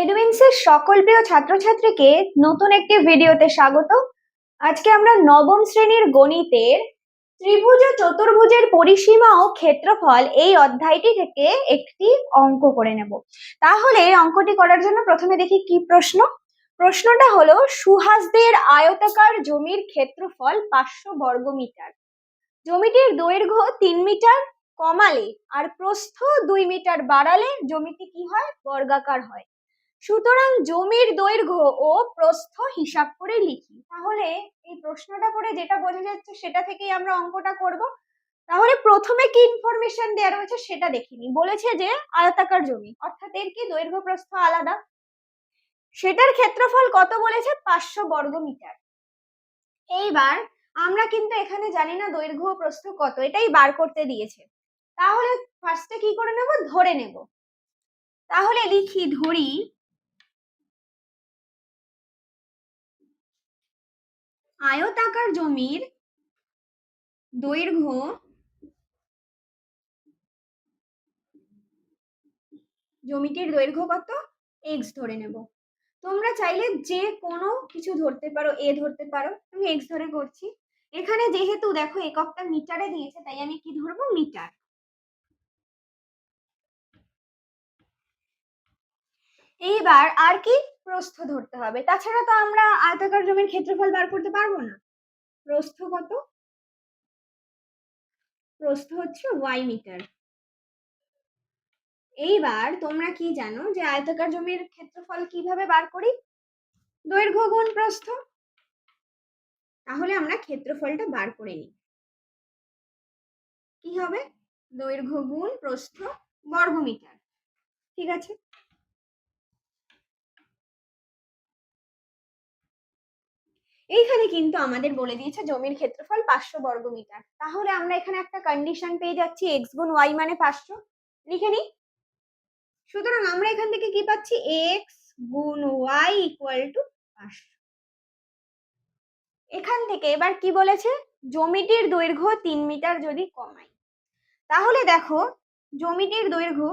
এডুইন্সের সকল প্রিয় ছাত্রছাত্রীকে নতুন একটি ভিডিওতে স্বাগত। আজকে আমরা নবম শ্রেণির গণিতের ত্রিভুজ ও চতুর্ভুজের পরিসীমা ও ক্ষেত্রফল এই অধ্যায়টি থেকে একটি অঙ্ক করে নেব। তাহলে অঙ্কটি করার জন্য প্রথমে দেখি কি প্রশ্ন। প্রশ্নটা হলো, সুহাসদের আয়তাকার জমির ক্ষেত্রফল পাঁচশো বর্গমিটার। জমিটির দৈর্ঘ্য তিন মিটার কমালে আর প্রস্থ দুই মিটার বাড়ালে জমিটি কি হয়? বর্গাকার হয়। সুতরাং জমির দৈর্ঘ্য ও প্রস্থ হিসাব করে লিখি। তাহলে এই প্রশ্নটা পড়ে যেটা বোঝা যাচ্ছে সেটা থেকেই আমরা অঙ্কটা করব। তাহলে প্রথমে কি ইনফরমেশন দেওয়া রয়েছে সেটা দেখিনি। বলেছে যে আয়তাকার জমি, অর্থাৎ এর কি দৈর্ঘ্য, প্রস্থ আলাদা? সেটার ক্ষেত্রফল কত বলেছে? পাঁচশো বর্গ মিটার। এইবার আমরা কিন্তু এখানে জানি না দৈর্ঘ্য প্রস্থ কত, এটাই বার করতে দিয়েছে। তাহলে ফার্স্টে কি করে নেব? ধরে নেব। তাহলে লিখি, ধরি আয়তাকার জমির দৈর্ঘ্য জমিটির দৈর্ঘ্য কত? এক্স ধরে নেব। তোমরা চাইলে যে কোনো কিছু ধরতে পারো এ ধরতে পারো। আমি এক্স ধরে করছি। এখানে যেহেতু দেখো, এককটা মিটারে দিয়েছে, তাই আমি কি ধরবো? মিটার। এইবার আর কি প্রস্থ ধরতে হবে। তাছাড়া তো আমরা আয়তাকার জমির ক্ষেত্রফল বার করতে পারব না। প্রস্থ কত? প্রস্থ হচ্ছে ওয়াই মিটার এইবার তোমরা কি জানো যে আয়তাকার জমির ক্ষেত্রফল কীভাবে বার করি? দৈর্ঘ্য গুণ প্রস্থ। তাহলে আমরা ক্ষেত্রফলটা বার করে নিই। কি হবে? দৈর্ঘ্য গুণ প্রস্থ বর্গমিটার। ঠিক আছে? এইখানে কিন্তু আমাদের বলে দিয়েছে জমির ক্ষেত্রফল পাঁচশো বর্গ মিটার। তাহলে আমরা এখানে একটা কন্ডিশন পেয়ে যাচ্ছি এক্স গুণ ওয়াই মানে পাঁচশো। লিখে নিই। সুতরাং আমরা এখান থেকে কি পাচ্ছি? এক্স গুণ ওয়াই ইকুয়াল টু পাঁচশো। এখান থেকে এবার কি বলেছে? জমিটির দৈর্ঘ্য তিন মিটার যদি কমাই। তাহলে দেখো, জমিটির দৈর্ঘ্য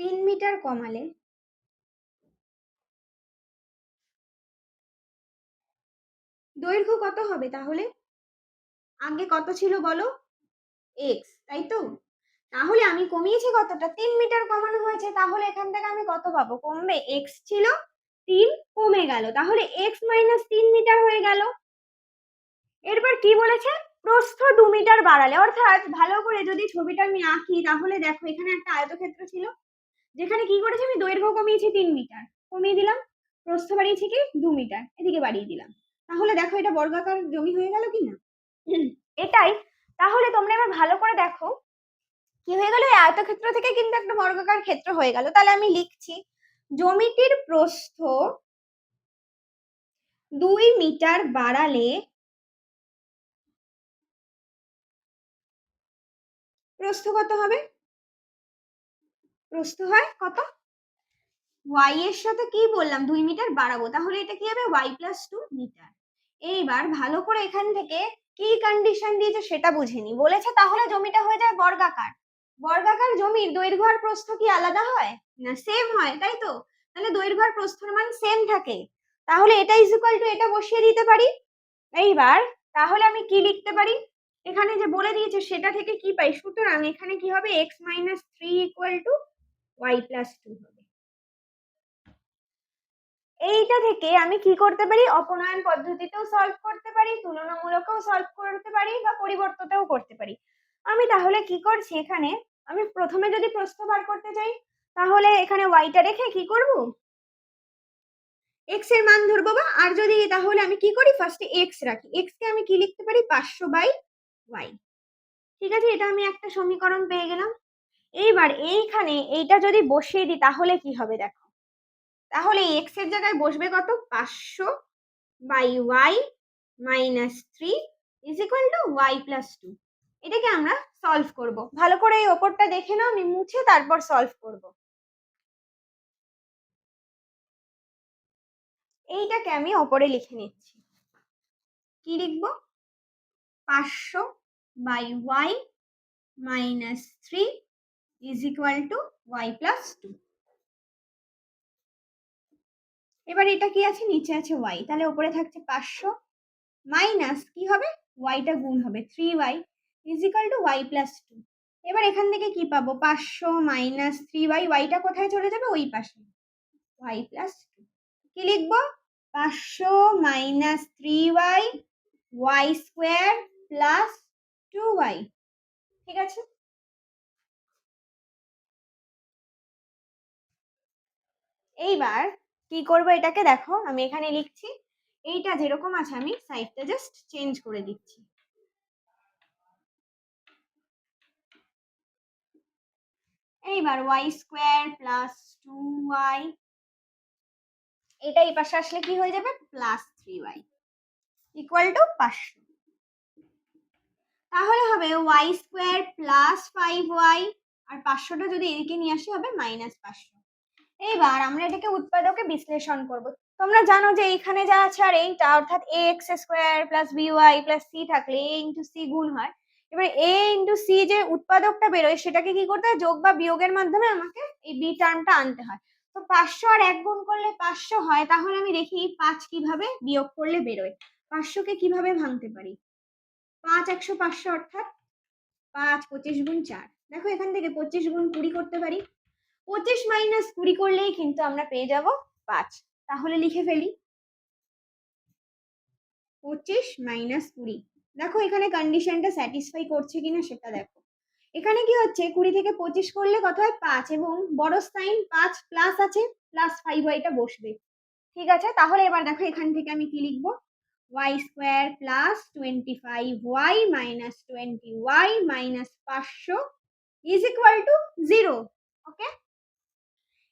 তিন মিটার কমালে। দৈর্ঘ্য কত হবে তাহলে? আগে কত ছিল বলো? এক্স তাই তো? তাহলে আমি কমিয়েছি কতটা? তিন মিটার কমানো হয়েছে, তাহলে এখান থেকে আমি কত পাবো? কমবে। এক্স ছিল তিন, কমে গেল। তাহলে এক্স মাইনাস তিন মিটার হয়ে গেল। এরপর কি বলেছে? প্রস্থ দু মিটার বাড়ালে। অর্থাৎ ভালো করে যদি ছবিটা আমি আঁকি, তাহলে দেখো এখানে একটা আয়তক্ষেত্র ছিল। যেখানে কি করেছি আমি? দৈর্ঘ্য কমিয়েছি তিন মিটার। কমিয়ে দিলাম, প্রস্থ বাড়িয়েছি কি? দু মিটার। এদিকে বাড়িয়ে দিলাম। তাহলে দেখো এটা বর্গাকার জমি হয়ে গেল কি না এটাই। তাহলে তোমরা এবার ভালো করে দেখো কি হয়ে গেল? আয়তক্ষেত্র থেকে কিন্তু একটা বর্গাকার ক্ষেত্র হয়ে গেল। তাহলে আমি লিখছি, জমিটির প্রস্থ দুই মিটার বাড়ালে প্রস্থ কত হবে? প্রস্থ হয় কত? ওয়াই এর সাথে কি বললাম? দুই মিটার বাড়াবো। তাহলে এটা কি হবে? ওয়াই প্লাস টু মিটার এইবার ভালো করে এখান থেকে কি কন্ডিশন দিয়েছে সেটা বুঝে নি। বলেছে তাহলে জমিটা হয়ে যায় বর্গাকার। বর্গাকার জমির দৈর্ঘ্য আর প্রস্থ কি আলাদা হয়? না সেম হয়, তাই তো? তাহলে দৈর্ঘ্য আর প্রস্থের মান সেম থাকে। তাহলে এটা ইজ ইকুয়াল টু এটা বসিয়ে দিতে পারি। এইবার তাহলে আমি কি লিখতে পারি? এখানে যে বলে দিয়েছে সেটা থেকে কি পাই? সুতরাং এখানে কি হবে? X minus three equal to Y plus two হবে। এইটা থেকে আমি কি করতে পারি? অপনয়ন পদ্ধতিতেও সলভ করতে পারি, তুলনামূলকেও সলভ করতে পারি বা পরিবর্ততেও করতে পারি। আমি তাহলে কি করছি এখানে? আমি প্রথমে যদি প্রশ্ন বার করতে চাই তাহলে এখানে ওয়াইটা রেখে কি করব? এক্সের মান ধরবো বা আর যদি তাহলে আমি কি করি? ফার্স্টে এক্স রাখি। এক্স কে আমি কি লিখতে পারি? পাঁচশো বাই ওয়াই ঠিক আছে? এটা আমি একটা সমীকরণ পেয়ে গেলাম। এইবার এইখানে এইটা যদি বসিয়ে দিই, তাহলে কি হবে দেখো? তাহলে এক্সের জায়গায় বসবে কত? পাঁচশো by Y minus three is equal to Y plus two এটাকে আমরা সলভ করব। ভালো করে এই ওপরটা দেখে নাও, আমি মুছে তারপর সলভ করব। এইটাকে আমি ওপরে লিখে নিচ্ছি। কি লিখব? পাঁচশো by Y minus three is equal to Y plus two এবার এটা কি আছে? নিচে আছে ওয়াই তাহলে উপরে থাকছে পাঁচশো। মাইনাস কি হবে? ওয়াইটা গুণ হবে three Y is equal to Y plus two এবার এখান থেকে কি পাবো? পাঁচশো মাইনাস থ্রি ওয়াই ওয়াইটা কোথায় চলে যাবে? ওই পাশে। ওয়াই প্লাস টু কি লিখব? পাঁচশো minus three Y Y square plus two Y ঠিক আছে? এইবার কি করব এটাকে দেখো, আমি এখানে লিখছি, এইটা যেরকম আছে আমি সাইডটা জাস্ট চেঞ্জ করে দিচ্ছি। এইবার Y square plus two Y এটা এই পাশে আসলে কি হয়ে যাবে? Plus three Y equal to পাঁচশো। তাহলে হবে Y square plus five Y আর পাঁচশোটা যদি এদিকে নিয়ে আসি হবে মাইনাস পাঁচশো। এইবার আমরা এটাকে উৎপাদকে বিশ্লেষণ করব। তোমরা জানো যে এইখানে যা আছে আর এইটা, অর্থাৎ A X square plus B Y plus C থাকলে এ ইন্টু সি গুণ হয়। এবার এ ইন্টু সি যে উৎপাদকটা বেরোয়, সেটাকে কি করতে হয়? যোগ বা বিয়োগের মাধ্যমে আমাকে এই বি টার্মটা আনতে হয়। তো পাঁচশো আর এক গুণ করলে পাঁচশো হয়, তাহলে আমি দেখি পাঁচ কীভাবে বিয়োগ করলে বেরোয়। পাঁচশোকে কীভাবে ভাঙতে পারি? পাঁচ একশো পাঁচশো অর্থাৎ পাঁচ, পঁচিশ গুণ চার। দেখো এখান থেকে পঁচিশ গুণ কুড়ি করতে পারি। পঁচিশ মাইনাস কুড়ি করলেই কিন্তু আমরা পেয়ে যাব পাঁচ। তাহলে লিখে ফেলি। পঁচিশ মাইনাস কুড়ি। দেখো এখানে কন্ডিশনটা স্যাটিসফাই করছে কিনা সেটা দেখো। এখানে কি হচ্ছে? কুড়ি থেকে পঁচিশ করলে কত হয়? পাঁচ। এবং বড় সাইন পাঁচ প্লাস আছে প্লাস ফাইভ ওয়াইটা বসবে। ঠিক আছে? তাহলে এবার দেখো এখান থেকে আমি কি লিখব? Y square plus twenty five Y minus twenty Y minus পাঁচশো is equal to zero okay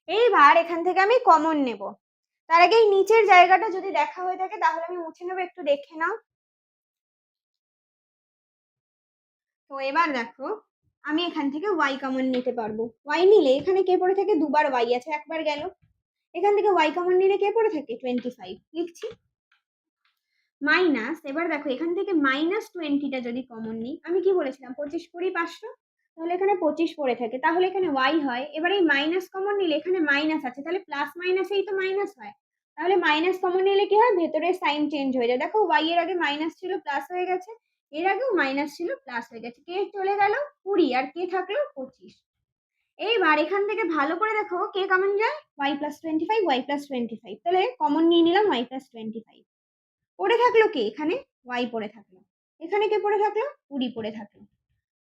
এইবার এখান থেকে আমি কমন নেব। তার আগে এই নিচের জায়গাটা যদি দেখা হয়ে থাকে তাহলে আমি মুছে নেব, একটু দেখে নাও। তো এবার দেখো, আমি এখান থেকে ওয়াই কমন নিতে পারব। ওয়াই নিলে এখানে কে পড়ে থাকে? দুবার ওয়াই আছে, একবার গেল। এখান থেকে ওয়াই কমন নিলে কে পড়ে থাকে? টোয়েন্টি ফাইভ লিখছি। মাইনাস এবার দেখো, এখান থেকে মাইনাস টোয়েন্টিটা যদি কমন নিই, আমি কি বলেছিলাম? পঁচিশ কুড়ি, পাঁচশো? তাহলে এখানে পঁচিশ পড়ে থাকে। তাহলে এখানে ওয়াই হয়। এবার এই মাইনাস কমন নিলে এখানে মাইনাস আছে। তাহলে প্লাস মাইনাসেই তো মাইনাস হয়। তাহলে মাইনাস কমন নিলে কি হয়? ভেতরে সাইন চেঞ্জ হয়ে যায়। দেখো ওয়াই এর আগে মাইনাস ছিল প্লাস হয়ে গেছে। এর আগেও মাইনাস ছিল প্লাস হয়ে গেছে। কে চলে গেল? কুড়ি। আর কে থাকল? পঁচিশ। এইবার এখান থেকে ভালো করে দেখো, কে কমন যায়? Y plus twenty five Y plus twenty five তাহলে কমন নিয়ে নিলাম ওয়াই প্লাস টোয়েন্টি ফাইভ পড়ে থাকল কে? এখানে ওয়াই পড়ে থাকল। এখানে কে পড়ে থাকল? কুড়ি পড়ে থাকল।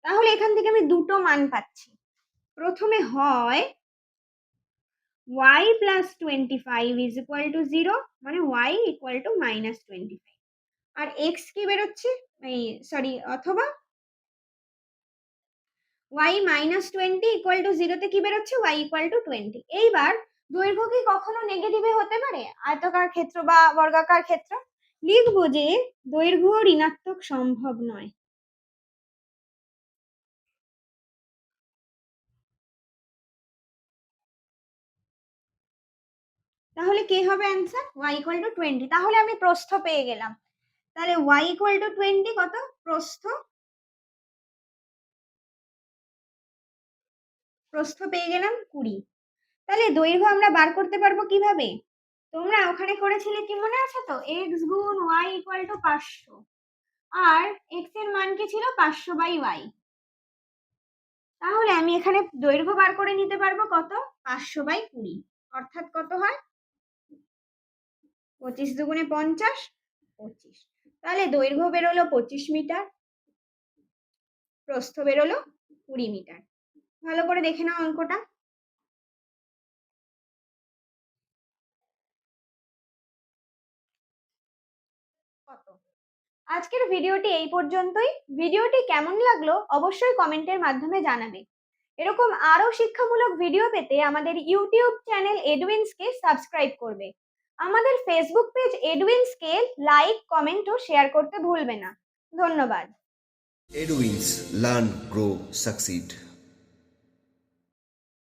তাহলে এখান থেকে আমি দুটো মান পাচ্ছি। প্রথমে হয় y plus twenty five is equal to zero মানে y equal to minus twenty five R x কি বেরোচ্ছে? এই সরি অথবা y minus twenty equal to জিরোতে কি বেরোচ্ছে? ওয়াই ইকুয়াল টু টোয়েন্টি এইবার দৈর্ঘ্য কি কখনো নেগেটিভে হতে পারে? আয়তকার ক্ষেত্র বা বর্গাকার ক্ষেত্র? লিখব যে দৈর্ঘ্য ঋণাত্মক সম্ভব নয়। তাহলে কে হবে answer y equal to twenty তাহলে আমি প্রস্থ পেয়ে গেলাম। তাহলে ওয়াই ইকুয়াল টু টোয়েন্টি কত? প্রস্থ। প্রস্থ পেয়ে গেলাম কুড়ি। তাহলে দৈর্ঘ্য আমরা বার করতে পারব কীভাবে? তোমরা ওখানে করেছিলে কি মনে আছে তো? এক্স গুণ ওয়াই ইকুয়াল টু পাঁচশো। আর এক্সের মান কি ছিল? পাঁচশো বাই ওয়াই তাহলে আমি এখানে দৈর্ঘ্য বার করে নিতে পারব কত? পাঁচশো বাই কুড়ি। অর্থাৎ কত হয়? পঁচিশ দুগুণে পঞ্চাশ, পঁচিশ। তাহলে দৈর্ঘ্য বেরোলো পঁচিশ মিটার, প্রস্থ বেরোলো কুড়ি মিটার। ভালো করে দেখে নাও অঙ্কটা। আজকের ভিডিওটি এই পর্যন্তই। ভিডিওটি কেমন লাগল অবশ্যই কমেন্টের মাধ্যমে জানাবে। এরকম আরও শিক্ষামূলক ভিডিও পেতে আমাদের ইউটিউব চ্যানেল এডুইন্সকে সাবস্ক্রাইব করবে। আমাদের Facebook page Eduin Scale like comment ও শেয়ার করতে ভুলবে না ধন্যবাদ এডুইন্স লার্ন গ্রো Succeed.